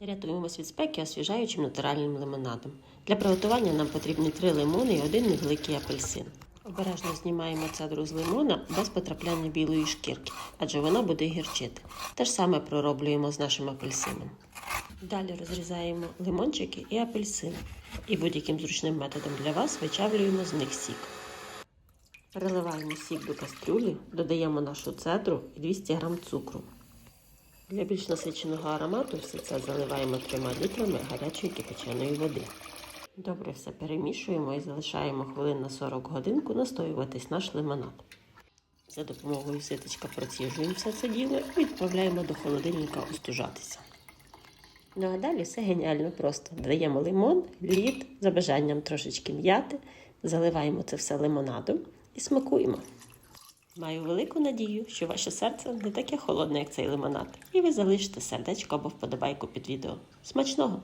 Рятуємось від спеки освіжаючим натуральним лимонадом. Для приготування нам потрібні 3 лимони і один невеликий апельсин. Обережно знімаємо цедру з лимона без потрапляння білої шкірки, адже вона буде гірчити. Те ж саме пророблюємо з нашим апельсином. Далі розрізаємо лимончики і апельсин. І будь-яким зручним методом для вас вичавлюємо з них сік. Переливаємо сік до кастрюлі, додаємо нашу цедру і 200 г цукру. Для більш насиченого аромату все це заливаємо 3 літрами гарячої кипяченої води. Добре все перемішуємо і залишаємо хвилин на 40 годинку настоюватись наш лимонад. За допомогою ситочка проціжуємо все це діло і відправляємо до холодильника остужатися. Ну а далі все геніально просто. Додаємо лимон, лід, за бажанням трошечки м'яти, заливаємо це все лимонадом і смакуємо. Маю велику надію, що ваше серце не таке холодне, як цей лимонад, і ви залишите сердечко або вподобайку під відео. Смачного!